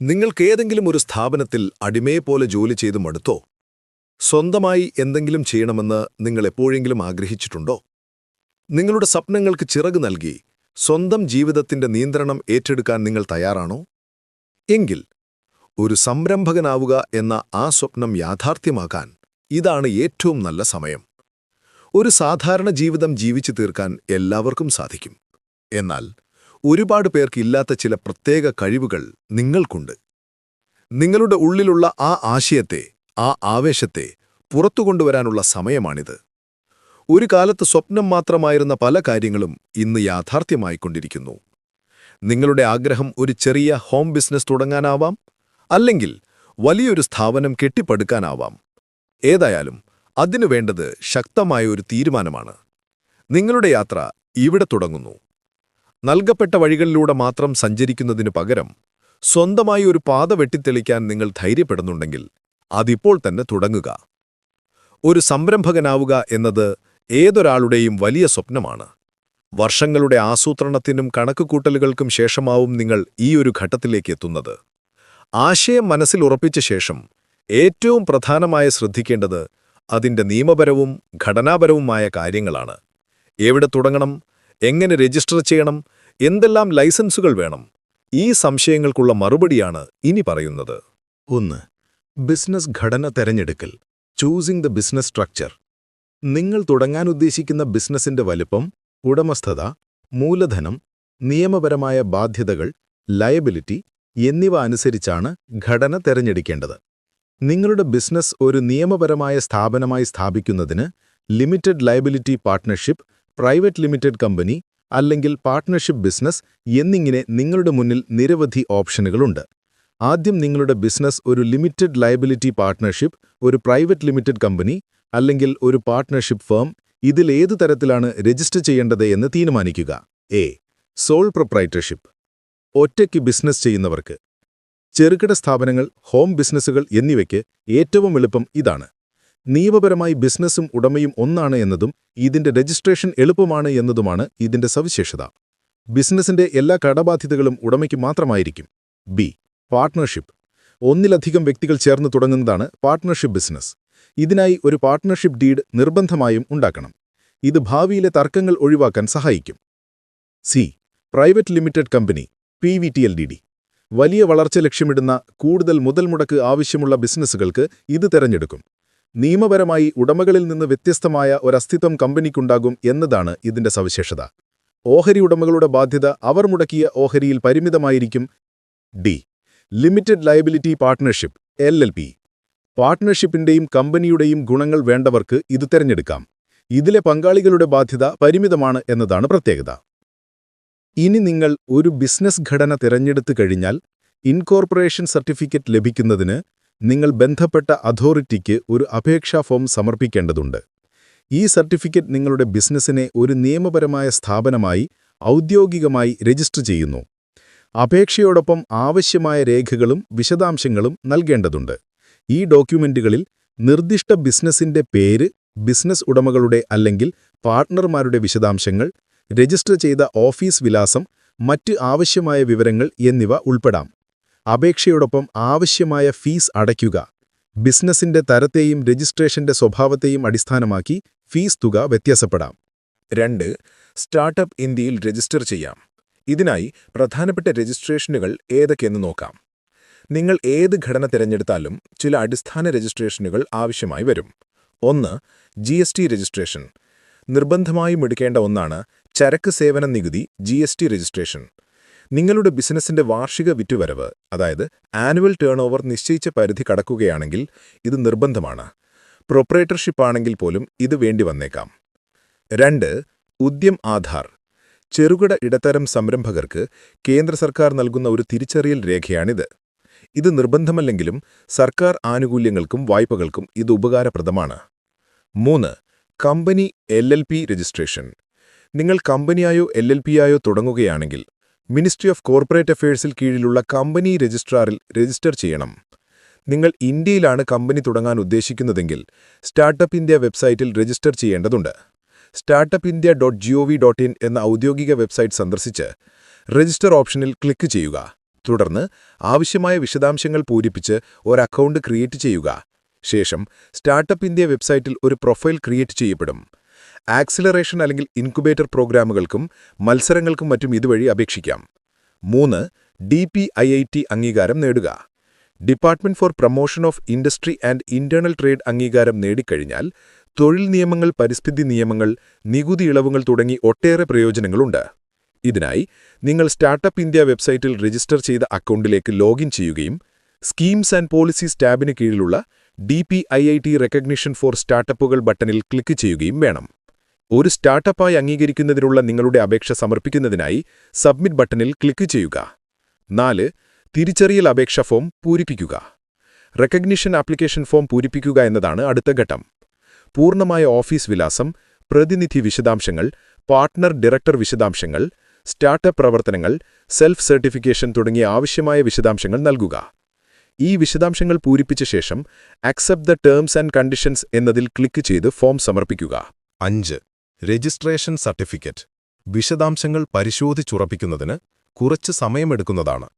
നിങ്ങൾക്കേതെങ്കിലും ഒരു സ്ഥാപനത്തിൽ അടിമയെപ്പോലെ ജോലി ചെയ്ത് മടുത്തോ? സ്വന്തമായി എന്തെങ്കിലും ചെയ്യണമെന്ന് നിങ്ങൾ എപ്പോഴെങ്കിലും ആഗ്രഹിച്ചിട്ടുണ്ടോ? നിങ്ങളുടെ സ്വപ്നങ്ങൾക്ക് ചിറക് നൽകി സ്വന്തം ജീവിതത്തിന്റെ നിയന്ത്രണം ഏറ്റെടുക്കാൻ നിങ്ങൾ തയ്യാറാണോ? എങ്കിൽ ഒരു സംരംഭകനാവുക എന്ന ആ സ്വപ്നം യാഥാർത്ഥ്യമാക്കാൻ ഇതാണ് ഏറ്റവും നല്ല സമയം. ഒരു സാധാരണ ജീവിതം ജീവിച്ചു തീർക്കാൻ എല്ലാവർക്കും സാധിക്കും. എന്നാൽ ഒരുപാട് പേർക്ക് ഇല്ലാത്ത ചില പ്രത്യേക കഴിവുകൾ നിങ്ങൾക്കുണ്ട്. നിങ്ങളുടെ ഉള്ളിലുള്ള ആ ആശയത്തെ ആ ആവേശത്തെ പുറത്തു കൊണ്ടുവരാനുള്ള സമയമാണിത്. ഒരു കാലത്ത് സ്വപ്നം മാത്രമായിരുന്ന പല കാര്യങ്ങളും ഇന്ന് യാഥാർത്ഥ്യമായിക്കൊണ്ടിരിക്കുന്നു നിങ്ങളുടെ ആഗ്രഹം ഒരു ചെറിയ ഹോം ബിസിനസ് തുടങ്ങാനാവാം അല്ലെങ്കിൽ വലിയൊരു സ്ഥാപനം കെട്ടിപ്പടുക്കാനാവാം. ഏതായാലും അതിനു വേണ്ടത് ശക്തമായ ഒരു തീരുമാനമാണ്. നിങ്ങളുടെ യാത്ര ഇവിടെ തുടങ്ങുന്നു. നൽകപ്പെട്ട വഴികളിലൂടെ മാത്രം സഞ്ചരിക്കുന്നതിനു പകരം സ്വന്തമായി ഒരു പാത വെട്ടിത്തെളിക്കാൻ നിങ്ങൾ ധൈര്യപ്പെടുന്നുണ്ടെങ്കിൽ അതിപ്പോൾ തന്നെ തുടങ്ങുക. ഒരു സംരംഭകനാവുക എന്നത് ഏതൊരാളുടെയും വലിയ സ്വപ്നമാണ്. വർഷങ്ങളുടെ ആസൂത്രണത്തിനും കണക്കുകൂട്ടലുകൾക്കും ശേഷമാവും നിങ്ങൾ ഈ ഒരു ഘട്ടത്തിലേക്ക് എത്തുന്നത്. ആശയം മനസ്സിൽ ഉറപ്പിച്ച ശേഷം ഏറ്റവും പ്രധാനമായ ശ്രദ്ധിക്കേണ്ടത് അതിന്റെ നിയമപരവും ഘടനാപരവുമായ കാര്യങ്ങളാണ്. എവിടെ തുടങ്ങണം? എങ്ങനെ രജിസ്റ്റർ ചെയ്യണം? എന്തെല്ലാം ലൈസൻസുകൾ വേണം? ഈ സംശയങ്ങൾക്കുള്ള മറുപടിയാണ് ഇനി പറയുന്നത്. ഒന്ന് ബിസിനസ് ഘടന തെരഞ്ഞെടുക്കൽ ചൂസിംഗ് ദ ബിസിനസ് സ്ട്രക്ചർ നിങ്ങൾ തുടങ്ങാൻ ഉദ്ദേശിക്കുന്ന ബിസിനസിന്റെ വലുപ്പം ഉടമസ്ഥത മൂലധനം നിയമപരമായ ബാധ്യതകൾ ലയബിലിറ്റി എന്നിവ അനുസരിച്ചാണ് ഘടന തെരഞ്ഞെടുക്കേണ്ടത്. നിങ്ങളുടെ ബിസിനസ് ഒരു നിയമപരമായ സ്ഥാപനമായി സ്ഥാപിക്കുന്നതിന് limited liability partnership private limited company അല്ലെങ്കിൽ പാർട്ട്ണർഷിപ്പ് ബിസിനസ് എന്നിങ്ങനെ നിങ്ങളുടെ മുന്നിൽ നിരവധി ഓപ്ഷനുകളുണ്ട് ആദ്യം നിങ്ങളുടെ ബിസിനസ് ഒരു ലിമിറ്റഡ് ലയബിലിറ്റി പാർട്ട്ണർഷിപ്പ് ഒരു പ്രൈവറ്റ് ലിമിറ്റഡ് കമ്പനി അല്ലെങ്കിൽ ഒരു പാർട്ട്ണർഷിപ്പ് ഫേം ഇതിലേതു തരത്തിലാണ് രജിസ്റ്റർ ചെയ്യേണ്ടത് എന്ന് തീരുമാനിക്കുക. എ സോൾ പ്രൊപ്രൈറ്റർഷിപ്പ് ഒറ്റയ്ക്ക് ബിസിനസ് ചെയ്യുന്നവർക്ക്. ചെറുകിട സ്ഥാപനങ്ങൾ ഹോം ബിസിനസ്സുകൾ എന്നിവയ്ക്ക് ഏറ്റവും എളുപ്പം ഇതാണ്. നിയമപരമായി ബിസിനസ്സും ഉടമയും ഒന്നാണ് എന്നതും ഇതിന്റെ രജിസ്ട്രേഷൻ എളുപ്പമാണ് എന്നതുമാണ് ഇതിന്റെ സവിശേഷത. ബിസിനസിന്റെ എല്ലാ കടബാധ്യതകളും ഉടമയ്ക്ക് മാത്രമായിരിക്കും. ബി. പാർട്ട്ണർഷിപ്പ്. ഒന്നിലധികം വ്യക്തികൾ ചേർന്ന് തുടങ്ങുന്നതാണ് പാർട്ട്ണർഷിപ്പ് ബിസിനസ് ഇതിനായി ഒരു പാർട്ട്ണർഷിപ്പ് ഡീഡ് നിർബന്ധമായും ഉണ്ടാക്കണം. ഇത് ഭാവിയിലെ തർക്കങ്ങൾ ഒഴിവാക്കാൻ സഹായിക്കും. C. Private limited company P V T L D D. വലിയ വളർച്ച ലക്ഷ്യമിടുന്ന കൂടുതൽ മുതൽ മുടക്ക് ആവശ്യമുള്ള ബിസിനസ്സുകൾക്ക് ഇത് തെരഞ്ഞെടുക്കും. നിയമപരമായി ഉടമകളിൽ നിന്ന് വ്യത്യസ്തമായ ഒരസ്തിത്വം കമ്പനിക്കുണ്ടാകും എന്നതാണ് ഇതിന്റെ സവിശേഷത. ഓഹരി ഉടമകളുടെ ബാധ്യത അവർ മുടക്കിയ ഓഹരിയിൽ പരിമിതമായിരിക്കും. D. Limited liability partnership L L P. പാർട്ട്ണർഷിപ്പിന്റെയും കമ്പനിയുടെയും ഗുണങ്ങൾ വേണ്ടവർക്ക് ഇത് തിരഞ്ഞെടുക്കാം. ഇതിലെ പങ്കാളികളുടെ ബാധ്യത പരിമിതമാണ് എന്നതാണ് പ്രത്യേകത. ഇനി നിങ്ങൾ ഒരു ബിസിനസ് ഘടന തിരഞ്ഞെടുത്തു കഴിഞ്ഞാൽ ഇൻകോർപ്പറേഷൻ സർട്ടിഫിക്കറ്റ് ലഭിക്കുന്നതിന് നിങ്ങൾ ബന്ധപ്പെട്ട അതോറിറ്റിക്ക് ഒരു അപേക്ഷാ ഫോം സമർപ്പിക്കേണ്ടതുണ്ട്. ഈ സർട്ടിഫിക്കറ്റ് നിങ്ങളുടെ ബിസിനസ്സിനെ ഒരു നിയമപരമായ സ്ഥാപനമായി ഔദ്യോഗികമായി രജിസ്റ്റർ ചെയ്യുന്നു. അപേക്ഷയോടൊപ്പം ആവശ്യമായ രേഖകളും വിശദാംശങ്ങളും നൽകേണ്ടതുണ്ട്. ഈ ഡോക്യുമെന്റുകളിൽ നിർദ്ദിഷ്ട ബിസിനസ്സിന്റെ പേര് ബിസിനസ് ഉടമകളുടെ അല്ലെങ്കിൽ പാർട്ണർമാരുടെ വിശദാംശങ്ങൾ രജിസ്റ്റർ ചെയ്ത ഓഫീസ് വിലാസം മറ്റ് ആവശ്യമായ വിവരങ്ങൾ എന്നിവ ഉൾപ്പെടാം. അപേക്ഷയോടൊപ്പം ആവശ്യമായ ഫീസ് അടയ്ക്കുക. ബിസിനസിന്റെ തരത്തെയും രജിസ്ട്രേഷന്റെ സ്വഭാവത്തെയും അടിസ്ഥാനമാക്കി ഫീസ് തുക വ്യത്യാസപ്പെടാം. രണ്ട് സ്റ്റാർട്ടപ്പ് ഇന്ത്യയിൽ രജിസ്റ്റർ ചെയ്യാം. ഇതിനായി പ്രധാനപ്പെട്ട രജിസ്ട്രേഷനുകൾ ഏതൊക്കെയെന്ന് നോക്കാം. നിങ്ങൾ ഏത് ഘടന തിരഞ്ഞെടുത്താലും ചില അടിസ്ഥാന രജിസ്ട്രേഷനുകൾ ആവശ്യമായി വരും. ഒന്ന് ജി രജിസ്ട്രേഷൻ. നിർബന്ധമായും എടുക്കേണ്ട ഒന്നാണ് ചരക്ക് സേവന നികുതി ജി രജിസ്ട്രേഷൻ. നിങ്ങളുടെ ബിസിനസിന്റെ വാർഷിക വിറ്റുവരവ് അതായത് ആനുവൽ ടേൺ ഓവർ നിശ്ചയിച്ച പരിധി കടക്കുകയാണെങ്കിൽ ഇത് നിർബന്ധമാണ്. പ്രൊപ്പറേറ്റർഷിപ്പ് ആണെങ്കിൽ പോലും ഇത് വേണ്ടി വന്നേക്കാം. രണ്ട് ഉദ്യം ആധാർ. ചെറുകിട ഇടത്തരം സംരംഭകർക്ക് കേന്ദ്ര സർക്കാർ നൽകുന്ന ഒരു തിരിച്ചറിയൽ രേഖയാണിത്. ഇത് നിർബന്ധമല്ലെങ്കിലും സർക്കാർ ആനുകൂല്യങ്ങൾക്കും വായ്പകൾക്കും ഇത് ഉപകാരപ്രദമാണ്. മൂന്ന് കമ്പനി എൽ രജിസ്ട്രേഷൻ. നിങ്ങൾ കമ്പനിയായോ എൽ തുടങ്ങുകയാണെങ്കിൽ മിനിസ്ട്രി ഓഫ് കോർപ്പറേറ്റ് അഫയേഴ്സിൽ കീഴിലുള്ള കമ്പനി രജിസ്ട്രാറിൽ രജിസ്റ്റർ ചെയ്യണം. നിങ്ങൾ ഇന്ത്യയിലാണ് കമ്പനി തുടങ്ങാൻ ഉദ്ദേശിക്കുന്നതെങ്കിൽ സ്റ്റാർട്ടപ്പ് ഇന്ത്യ വെബ്സൈറ്റിൽ രജിസ്റ്റർ ചെയ്യേണ്ടതുണ്ട്. Startup India dot gov dot in എന്ന ഔദ്യോഗിക വെബ്സൈറ്റ് സന്ദർശിച്ച് രജിസ്റ്റർ ഓപ്ഷനിൽ ക്ലിക്ക് ചെയ്യുക. തുടർന്ന് ആവശ്യമായ വിശദാംശങ്ങൾ പൂരിപ്പിച്ച് ഒരു അക്കൗണ്ട് ക്രിയേറ്റ് ചെയ്യുക. ശേഷം സ്റ്റാർട്ടപ്പ് ഇന്ത്യ വെബ്സൈറ്റിൽ ഒരു പ്രൊഫൈൽ ക്രിയേറ്റ് ചെയ്യപ്പെടും. ആക്സിലറേഷൻ അല്ലെങ്കിൽ ഇൻക്യുബേറ്റർ പ്രോഗ്രാമുകൾക്കും മത്സരങ്ങൾക്കും മറ്റും ഇതുവഴി അപേക്ഷിക്കാം. മൂന്ന് D P I I T അംഗീകാരം നേടുക. Department for promotion of industry and internal trade അംഗീകാരം നേടിക്കഴിഞ്ഞാൽ തൊഴിൽ നിയമങ്ങൾ പരിസ്ഥിതി നിയമങ്ങൾ നികുതി ഇളവുകൾ തുടങ്ങി ഒട്ടേറെ പ്രയോജനങ്ങളുണ്ട്. ഇതിനായി നിങ്ങൾ സ്റ്റാർട്ടപ്പ് ഇന്ത്യ വെബ്സൈറ്റിൽ രജിസ്റ്റർ ചെയ്ത അക്കൗണ്ടിലേക്ക് ലോഗിൻ ചെയ്യുകയും സ്കീംസ് ആൻഡ് പോളിസീസ് ടാബിന് കീഴിലുള്ള D P I I T recognition for സ്റ്റാർട്ടപ്പുകൾ ബട്ടണിൽ ക്ലിക്ക് ചെയ്യുകയും വേണം. ഒരു സ്റ്റാർട്ടപ്പായി അംഗീകരിക്കുന്നതിനുള്ള നിങ്ങളുടെ അപേക്ഷ സമർപ്പിക്കുന്നതിനായി സബ്മിറ്റ് ബട്ടണിൽ ക്ലിക്ക് ചെയ്യുക. നാല് തിരിച്ചറിയൽ അപേക്ഷ ഫോം പൂരിപ്പിക്കുക. റെക്കഗ്നിഷൻ ആപ്ലിക്കേഷൻ ഫോം പൂരിപ്പിക്കുക എന്നതാണ് അടുത്ത ഘട്ടം. പൂർണമായ ഓഫീസ് വിലാസം പ്രതിനിധി വിശദാംശങ്ങൾ പാർട്ട്ണർ ഡയറക്ടർ വിശദാംശങ്ങൾ സ്റ്റാർട്ടപ്പ് പ്രവർത്തനങ്ങൾ സെൽഫ് സർട്ടിഫിക്കേഷൻ തുടങ്ങിയ ആവശ്യമായ വിശദാംശങ്ങൾ നൽകുക. ഈ വിശദാംശങ്ങൾ പൂരിപ്പിച്ച ശേഷം accept the terms and conditions എന്നതിൽ ക്ലിക്ക് ചെയ്ത് ഫോം സമർപ്പിക്കുക. അഞ്ച് രജിസ്ട്രേഷൻ സർട്ടിഫിക്കറ്റ് വിശദാംശങ്ങൾ പരിശോധിച്ചുറപ്പിക്കുന്നതിന് കുറച്ച് സമയമെടുക്കുന്നതാണ്.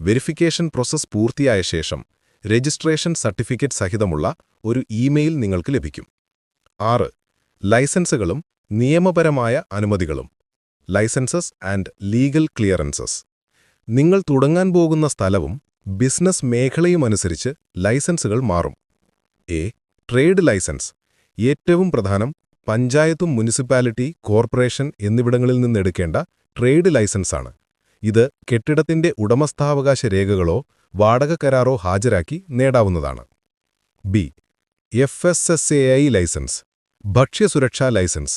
വെരിഫിക്കേഷൻ പ്രോസസ് പൂർത്തിയായ ശേഷം രജിസ്ട്രേഷൻ സർട്ടിഫിക്കറ്റ് സഹിതമുള്ള ഒരു ഇമെയിൽ നിങ്ങൾക്ക് ലഭിക്കും. ആറ് ലൈസൻസുകളും നിയമപരമായ അനുമതികളും ലൈസൻസസ് ആൻഡ് ലീഗൽ ക്ലിയറൻസസ്. നിങ്ങൾ തുടങ്ങാൻ പോകുന്ന സ്ഥലവും ബിസിനസ് മേഖലയുമനുസരിച്ച് ലൈസൻസുകൾ മാറും. എ ട്രേഡ് ലൈസൻസ് ഏറ്റവും പ്രധാനം പഞ്ചായത്തും മുനിസിപ്പാലിറ്റി കോർപ്പറേഷൻ എന്നിവിടങ്ങളിൽ നിന്നെടുക്കേണ്ട ട്രേഡ് ലൈസൻസാണ്. ഇത് കെട്ടിടത്തിന്റെ ഉടമസ്ഥാവകാശ രേഖകളോ വാടക കരാറോ ഹാജരാക്കി നേടാവുന്നതാണ്. B. F S S A I licence ഭക്ഷ്യസുരക്ഷാ ലൈസൻസ്.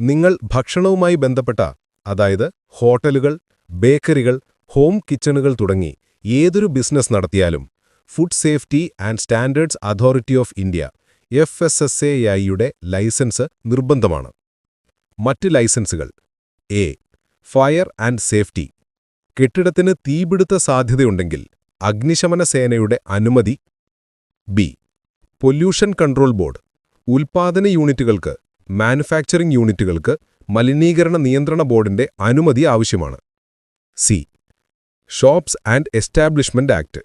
നിങ്ങൾ ഭക്ഷണവുമായി ബന്ധപ്പെട്ട അതായത് ഹോട്ടലുകൾ ബേക്കറികൾ ഹോം കിച്ചണുകൾ തുടങ്ങി ഏതൊരു ബിസിനസ് നടത്തിയാലും food safety and standards authority of India F S S A ഐയുടെ ലൈസൻസ് നിർബന്ധമാണ്. മറ്റ് ലൈസൻസുകൾ. എ. Fire and safety. കെട്ടിടത്തിന് തീപിടുത്ത സാധ്യതയുണ്ടെങ്കിൽ അഗ്നിശമന സേനയുടെ അനുമതി. ബി. Pollution control board. ഉൽപാദന യൂണിറ്റുകൾക്ക് മാനുഫാക്ചറിംഗ് യൂണിറ്റുകൾക്ക് മലിനീകരണ നിയന്ത്രണ ബോർഡിന്റെ അനുമതി ആവശ്യമാണ്. C. Shops and establishment act.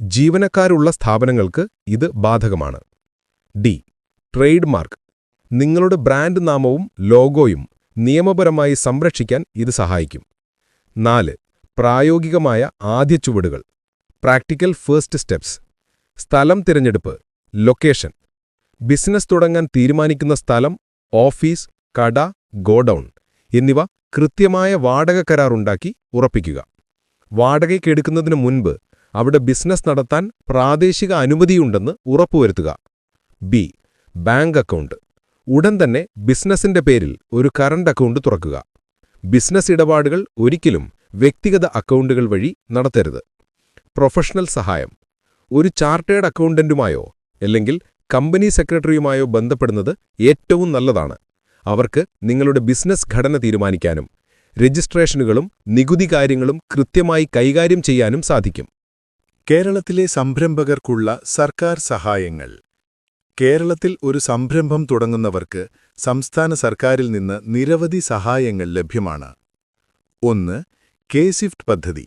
ജീവനക്കാരുള്ള സ്ഥാപനങ്ങൾക്ക് ഇത് ബാധകമാണ്. ഡി. ട്രേഡ് മാർക്ക് നിങ്ങളുടെ ബ്രാൻഡ് നാമവും ലോഗോയും നിയമപരമായി സംരക്ഷിക്കാൻ ഇത് സഹായിക്കും. നാല്. പ്രായോഗികമായ ആദ്യ ചുവടുകൾ. Practical first steps. സ്ഥലം തിരഞ്ഞെടുപ്പ്. ലൊക്കേഷൻ. ബിസിനസ് തുടങ്ങാൻ തീരുമാനിക്കുന്ന സ്ഥലം ഓഫീസ് കട ഗോഡൗൺ എന്നിവ കൃത്യമായ വാടക കരാറുണ്ടാക്കി ഉറപ്പിക്കുക. വാടകയ്ക്കെടുക്കുന്നതിനു മുൻപ് അവിടെ ബിസിനസ് നടത്താൻ പ്രാദേശിക അനുമതിയുണ്ടെന്ന് ഉറപ്പുവരുത്തുക. B bank account. ഉടൻ തന്നെ ബിസിനസിന്റെ പേരിൽ ഒരു കറണ്ട് അക്കൗണ്ട് തുറക്കുക. ബിസിനസ് ഇടപാടുകൾ ഒരിക്കലും വ്യക്തിഗത അക്കൗണ്ടുകൾ വഴി നടത്തരുത്. പ്രൊഫഷണൽ സഹായം. ഒരു ചാർട്ടേഡ് അക്കൗണ്ടന്റുമായോ അല്ലെങ്കിൽ കമ്പനി സെക്രട്ടറിയുമായോ ബന്ധപ്പെടുന്നത് ഏറ്റവും നല്ലതാണ്. അവർക്ക് നിങ്ങളുടെ ബിസിനസ് ഘടന തീരുമാനിക്കാനും രജിസ്ട്രേഷനുകളും നികുതി കാര്യങ്ങളും കൃത്യമായി കൈകാര്യം ചെയ്യാനും സാധിക്കും. കേരളത്തിലെ സംരംഭകർക്കുള്ള സർക്കാർ സഹായങ്ങൾ. കേരളത്തിൽ ഒരു സംരംഭം തുടങ്ങുന്നവർക്ക് സംസ്ഥാന സർക്കാരിൽ നിന്ന് നിരവധി സഹായങ്ങൾ ലഭ്യമാണ്. ഒന്ന് കേസിഫ്റ്റ് പദ്ധതി.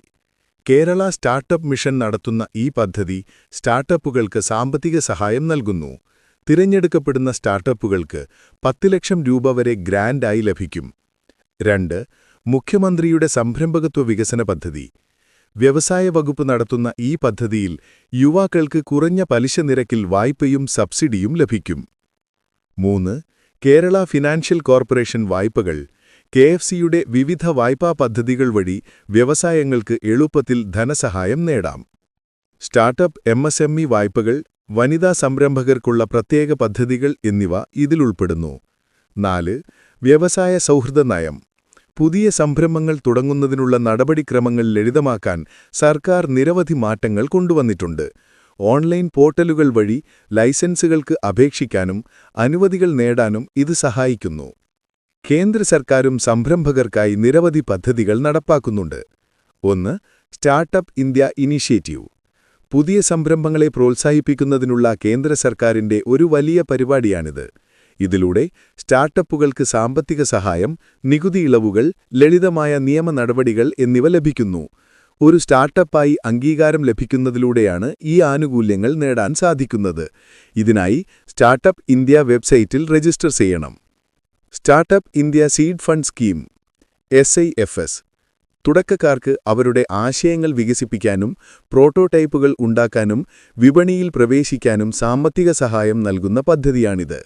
കേരള സ്റ്റാർട്ടപ്പ് മിഷൻ നടത്തുന്ന ഈ പദ്ധതി സ്റ്റാർട്ടപ്പുകൾക്ക് സാമ്പത്തിക സഹായം നൽകുന്നു. തിരഞ്ഞെടുക്കപ്പെടുന്ന സ്റ്റാർട്ടപ്പുകൾക്ക് പത്ത് ലക്ഷം രൂപ വരെ ഗ്രാൻഡായി ലഭിക്കും. രണ്ട് മുഖ്യമന്ത്രിയുടെ സംരംഭകത്വ വികസന പദ്ധതി. വ്യവസായ വകുപ്പ് നടത്തുന്ന ഈ പദ്ധതിയിൽ യുവാക്കൾക്ക് കുറഞ്ഞ പലിശ നിരക്കിൽ വായ്പയും സബ്സിഡിയും ലഭിക്കും. മൂന്ന് കേരള ഫിനാൻഷ്യൽ കോർപ്പറേഷൻ വായ്പകൾ. കെ എഫ് സിയുടെ വിവിധ വായ്പാ പദ്ധതികൾ വഴി വ്യവസായങ്ങൾക്ക് എളുപ്പത്തിൽ ധനസഹായം നേടാം. Startup M S M E വായ്പകൾ വനിതാ സംരംഭകർക്കുള്ള പ്രത്യേക പദ്ധതികൾ എന്നിവ ഇതിലുൾപ്പെടുന്നു. നാല് വ്യവസായ സൗഹൃദ നയം. പുതിയ സംരംഭങ്ങൾ തുടങ്ങുന്നതിനുള്ള നടപടിക്രമങ്ങൾ ലളിതമാക്കാൻ സർക്കാർ നിരവധി മാറ്റങ്ങൾ കൊണ്ടുവന്നിട്ടുണ്ട്. ഓൺലൈൻ പോർട്ടലുകൾ വഴി ലൈസൻസുകൾക്ക് അപേക്ഷിക്കാനും അനുമതികൾ നേടാനും ഇത് സഹായിക്കുന്നു. കേന്ദ്ര സർക്കാരും സംരംഭകർക്കായി നിരവധി പദ്ധതികൾ നടപ്പാക്കുന്നുണ്ട്. ഒന്ന് സ്റ്റാർട്ടപ്പ് ഇന്ത്യ ഇനീഷ്യേറ്റീവ്. പുതിയ സംരംഭങ്ങളെ പ്രോത്സാഹിപ്പിക്കുന്നതിനുള്ള കേന്ദ്ര സർക്കാരിന്റെ ഒരു വലിയ പരിപാടിയാണിത്. ഇതിലൂടെ സ്റ്റാർട്ടപ്പുകൾക്ക് സാമ്പത്തിക സഹായം നികുതി ഇളവുകൾ ലളിതമായ നിയമ നടപടികൾ എന്നിവ ലഭിക്കുന്നു. ഒരു സ്റ്റാർട്ടപ്പായി അംഗീകാരം ലഭിക്കുന്നതിലൂടെയാണ് ഈ ആനുകൂല്യങ്ങൾ നേടാൻ സാധിക്കുന്നത്. ഇതിനായി സ്റ്റാർട്ടപ്പ് ഇന്ത്യ വെബ്സൈറ്റിൽ രജിസ്റ്റർ ചെയ്യണം. Startup India seed fund scheme S I F S. തുടക്കക്കാർക്ക് അവരുടെ ആശയങ്ങൾ വികസിപ്പിക്കാനും പ്രോട്ടോടൈപ്പുകൾ ഉണ്ടാക്കാനും വിപണിയിൽ പ്രവേശിക്കാനും സാമ്പത്തിക സഹായം നൽകുന്ന പദ്ധതിയാണിത്.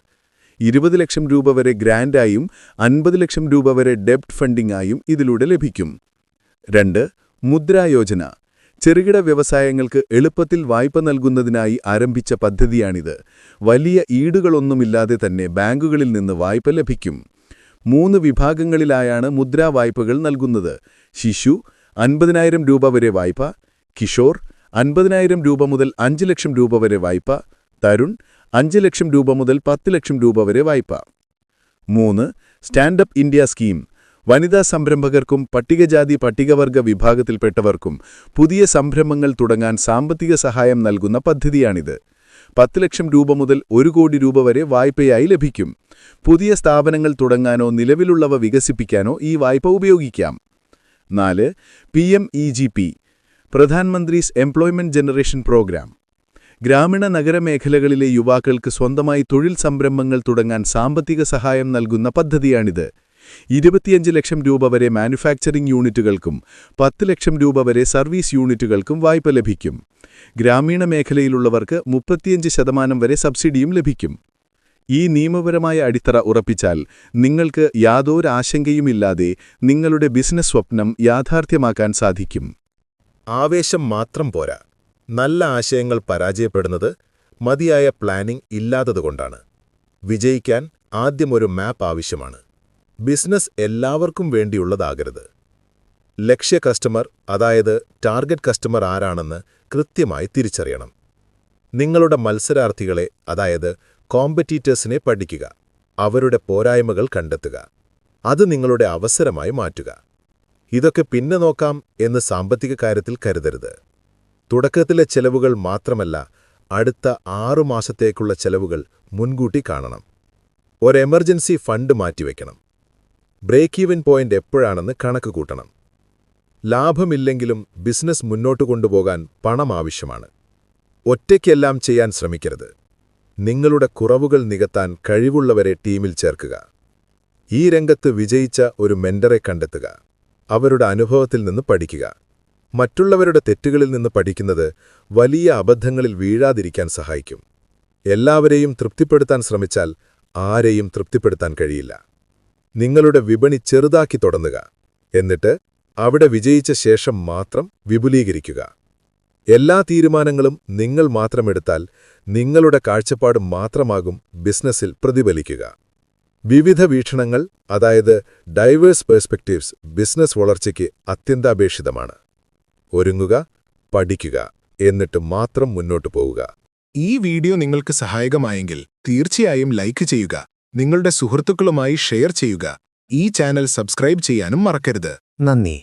ഇരുപത് ലക്ഷം രൂപ വരെ ഗ്രാൻഡായും അൻപത് ലക്ഷം രൂപ വരെ ഡെപ്റ്റ് ഫണ്ടിംഗായും ഇതിലൂടെ ലഭിക്കും. രണ്ട് മുദ്രായോജന ചെറുകിട വ്യവസായങ്ങൾക്ക് എളുപ്പത്തിൽ വായ്പ നൽകുന്നതിനായി ആരംഭിച്ച പദ്ധതിയാണിത്. വലിയ ഈടുകളൊന്നുമില്ലാതെ തന്നെ ബാങ്കുകളിൽ നിന്ന് വായ്പ ലഭിക്കും. മൂന്ന് വിഭാഗങ്ങളിലായാണ് മുദ്രാ വായ്പകൾ നൽകുന്നത്. ശിശു അൻപതിനായിരം രൂപ വരെ വായ്പ. കിഷോർ അൻപതിനായിരം രൂപ മുതൽ അഞ്ച് ലക്ഷം രൂപ വരെ വായ്പ. തരുൺ അഞ്ച് ലക്ഷം രൂപ മുതൽ പത്ത് ലക്ഷം രൂപ വരെ വായ്പ. മൂന്ന് സ്റ്റാൻഡപ്പ് ഇന്ത്യ സ്കീം. വനിതാ സംരംഭകർക്കും പട്ടികജാതി പട്ടികവർഗ വിഭാഗത്തിൽപ്പെട്ടവർക്കും പുതിയ സംരംഭങ്ങൾ തുടങ്ങാൻ സാമ്പത്തിക സഹായം നൽകുന്ന പദ്ധതിയാണിത്. പത്ത് ലക്ഷം രൂപ മുതൽ ഒരു കോടി രൂപ വരെ വായ്പയായി ലഭിക്കും. പുതിയ സ്ഥാപനങ്ങൾ തുടങ്ങാനോ നിലവിലുള്ളവ വികസിപ്പിക്കാനോ ഈ വായ്പ ഉപയോഗിക്കാം. നാല് P M E G P Pradhanmantri's employment generation programme ഗ്രാമീണ നഗരമേഖലകളിലെ യുവാക്കൾക്ക് സ്വന്തമായി തൊഴിൽ സംരംഭങ്ങൾ തുടങ്ങാൻ സാമ്പത്തിക സഹായം നൽകുന്ന പദ്ധതിയാണിത്. ഇരുപത്തിയഞ്ച് ലക്ഷം രൂപ വരെ മാനുഫാക്ചറിംഗ് യൂണിറ്റുകൾക്കും പത്ത് ലക്ഷം രൂപ വരെ സർവീസ് യൂണിറ്റുകൾക്കും വായ്പ ലഭിക്കും. ഗ്രാമീണ മേഖലയിലുള്ളവർക്ക് മുപ്പത്തിയഞ്ച് ശതമാനം വരെ സബ്സിഡിയും ലഭിക്കും. ഈ നിയമപരമായ അടിത്തറ ഉറപ്പിച്ചാൽ നിങ്ങൾക്ക് യാതൊരാശങ്കയുമില്ലാതെ നിങ്ങളുടെ ബിസിനസ് സ്വപ്നം യാഥാർത്ഥ്യമാക്കാൻ സാധിക്കും. ആവേശം മാത്രം പോരാ. നല്ല ആശയങ്ങൾ പരാജയപ്പെടുന്നത് മതിയായ പ്ലാനിംഗ് ഇല്ലാത്തതുകൊണ്ടാണ്. വിജയിക്കാൻ ആദ്യം ഒരു മാപ്പ് ആവശ്യമാണ്. ബിസിനസ് എല്ലാവർക്കും വേണ്ടിയുള്ളതാകരുത്. ലക്ഷ്യ കസ്റ്റമർ അതായത് ടാർഗറ്റ് കസ്റ്റമർ ആരാണെന്ന് കൃത്യമായി തിരിച്ചറിയണം. നിങ്ങളുടെ മത്സരാർത്ഥികളെ അതായത് കോമ്പറ്റീറ്റേഴ്സിനെ പഠിക്കുക. അവരുടെ പോരായ്മകൾ കണ്ടെത്തുക. അത് നിങ്ങളുടെ അവസരമായി മാറ്റുക. ഇതൊക്കെ പിന്നെ നോക്കാം എന്ന് സാമ്പത്തിക കാര്യത്തിൽ കരുതരുത്. തുടക്കത്തിലെ ചെലവുകൾ മാത്രമല്ല അടുത്ത ആറു മാസത്തേക്കുള്ള ചെലവുകൾ മുൻകൂട്ടി കാണണം. ഒരു എമർജൻസി ഫണ്ട് മാറ്റിവെക്കണം. ബ്രേക്ക് ഈവൻ പോയിന്റ് എപ്പോഴാണെന്ന് കണക്ക് കൂട്ടണം. ലാഭമില്ലെങ്കിലും ബിസിനസ് മുന്നോട്ട് കൊണ്ടുപോകാൻ പണം ആവശ്യമാണ്. ഒറ്റയ്ക്കെല്ലാം ചെയ്യാൻ ശ്രമിക്കരുത്. നിങ്ങളുടെ കുറവുകൾ നികത്താൻ കഴിവുള്ളവരെ ടീമിൽ ചേർക്കുക. ഈ രംഗത്ത് വിജയിച്ച ഒരു മെന്ററെ കണ്ടെത്തുക. അവരുടെ അനുഭവത്തിൽ നിന്ന് പഠിക്കുക. മറ്റുള്ളവരുടെ തെറ്റുകളിൽ നിന്ന് പഠിക്കുന്നത് വലിയ അബദ്ധങ്ങളിൽ വീഴാതിരിക്കാൻ സഹായിക്കും. എല്ലാവരെയും തൃപ്തിപ്പെടുത്താൻ ശ്രമിച്ചാൽ ആരെയും തൃപ്തിപ്പെടുത്താൻ കഴിയില്ല. നിങ്ങളുടെ വിപണി ചെറുതാക്കി തുടങ്ങുക. എന്നിട്ട് അവിടെ വിജയിച്ച ശേഷം മാത്രം വിപുലീകരിക്കുക. എല്ലാ തീരുമാനങ്ങളും നിങ്ങൾ മാത്രമെടുത്താൽ നിങ്ങളുടെ കാഴ്ചപ്പാട് മാത്രമാകും ബിസിനസ്സിൽ പ്രതിഫലിക്കുക. വിവിധ വീക്ഷണങ്ങൾ അതായത് ഡൈവേഴ്സ് പേഴ്സ്പെക്റ്റീവ്സ് ബിസിനസ് വളർച്ചയ്ക്ക് അത്യന്താപേക്ഷിതമാണ്. ഒരുങ്ങുക പഠിക്കുക എന്നിട്ട് മാത്രം മുന്നോട്ട് പോവുക. ഈ വീഡിയോ നിങ്ങൾക്ക് സഹായകമായെങ്കിൽ തീർച്ചയായും ലൈക്ക് ചെയ്യുക നിങ്ങളുടെ സുഹൃത്തുക്കളുമായി ഷെയർ ചെയ്യുക. ഈ ചാനൽ സബ്സ്ക്രൈബ് ചെയ്യാനും മറക്കരുത്. നന്ദി.